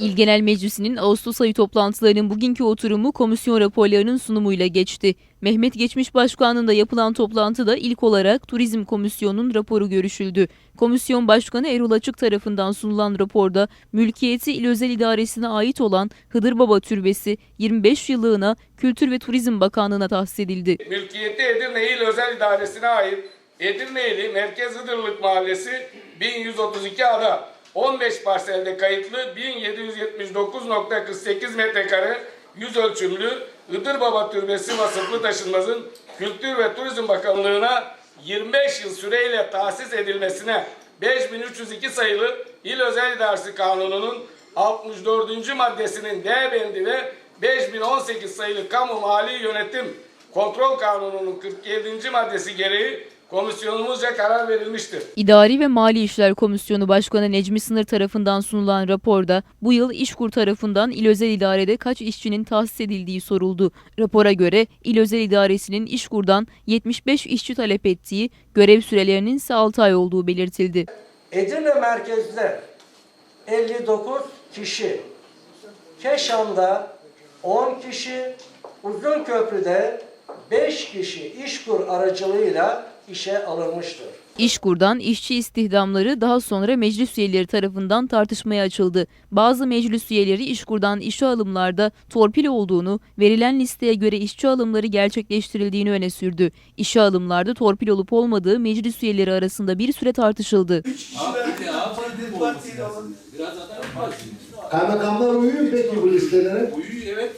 İl Genel Meclisi'nin Ağustos ayı toplantılarının bugünkü oturumu komisyon raporlarının sunumuyla geçti. Mehmet Geçmiş Başkanlığında yapılan toplantıda ilk olarak Turizm Komisyonu'nun raporu görüşüldü. Komisyon Başkanı Erol Açık tarafından sunulan raporda mülkiyeti İl Özel İdaresi'ne ait olan Hıdırbaba Türbesi 25 yıllığına Kültür ve Turizm Bakanlığı'na tahsis edildi. Mülkiyeti Edirne İl Özel İdaresi'ne ait Edirne İli Merkez Hıdırlık Mahallesi 1132 ada 15 parselde kayıtlı 1779.48 metrekare yüz ölçümlü Hıdır Baba Türbesi vasıflı taşınmazın Kültür ve Turizm Bakanlığı'na 25 yıl süreyle tahsis edilmesine 5302 sayılı İl Özel İdaresi Kanunu'nun 64. maddesinin D bendi ve 5018 sayılı Kamu Mali Yönetim Kontrol Kanunu'nun 47. maddesi gereği komisyonumuzca karar verilmiştir. İdari ve Mali İşler Komisyonu Başkanı Necmi Sınır tarafından sunulan raporda bu yıl İşkur tarafından İl Özel İdare'de kaç işçinin tahsis edildiği soruldu. Rapora göre İl Özel İdaresi'nin İşkur'dan 75 işçi talep ettiği, görev sürelerinin ise 6 ay olduğu belirtildi. Edirne merkezde 59 kişi, Keşan'da 10 kişi, Uzunköprü'de 5 kişi işkur aracılığıyla işe alınmıştır. İşkur'dan işçi istihdamları daha sonra meclis üyeleri tarafından tartışmaya açıldı. Bazı meclis üyeleri İşkur'dan işe alımlarda torpil olduğunu, verilen listeye göre işçi alımları gerçekleştirildiğini öne sürdü. İşe alımlarda torpil olup olmadığı meclis üyeleri arasında bir süre tartışıldı. Kaymakamlar uyuyor mu peki bu listelere? Uyuyor evet.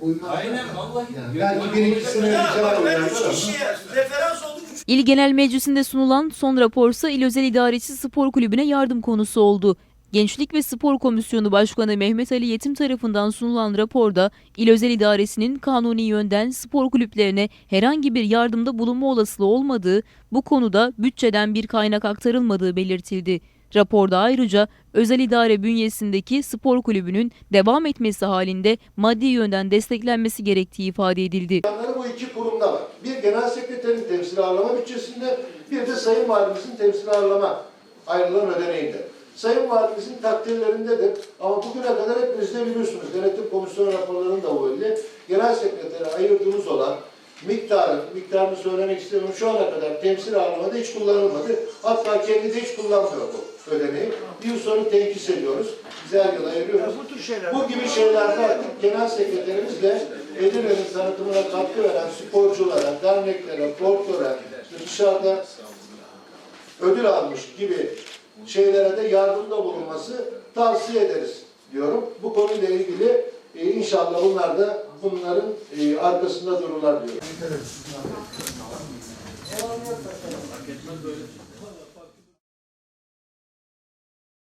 Uymaz. Aynen vallahi. Yani belki bir ikisine rica Ben ediyorum. üç kişiye referans olduk. Üç İl Genel Meclisi'nde sunulan son raporsa İl Özel İdaresi Spor Kulübü'ne yardım konusu oldu. Gençlik ve Spor Komisyonu Başkanı Mehmet Ali Yetim tarafından sunulan raporda İl Özel İdaresi'nin kanuni yönden spor kulüplerine herhangi bir yardımda bulunma olasılığı olmadığı, bu konuda bütçeden bir kaynak aktarılmadığı belirtildi. Raporda ayrıca özel idare bünyesindeki spor kulübünün devam etmesi halinde maddi yönden desteklenmesi gerektiği ifade edildi. Bu iki kurumda var. Bir genel sekreterin temsil ağırlama bütçesinde, bir de Sayın Valimizin temsil ağırlama ayrılan ödeneğinde. Sayın Valimizin takdirlerindedir ama bugüne kadar hepiniz de biliyorsunuz. Denetim komisyonu raporlarının da bu öyle. Genel sekretere ayırdığımız olan miktarı, miktarını söylemek istemiyorum. Şu ana kadar temsil ağırlamada hiç kullanılmadı. Hatta kendi de hiç kullanmıyor bu ödeneği. Bir yıl sonra tenkis ediyoruz. Biz her yıl ayırıyoruz. bu tür şeyler. Bu gibi şeylerde artık genel sekreterimizle Edirne'nin tanıtımına katkı veren sporculara, derneklere, folklore, işte dışarıda ödül almış gibi şeylere de yardımda bulunması tavsiye ederiz diyorum. Bu konuyla ilgili e, inşallah bunlar da bunların e, arkasında dururlar diyorum.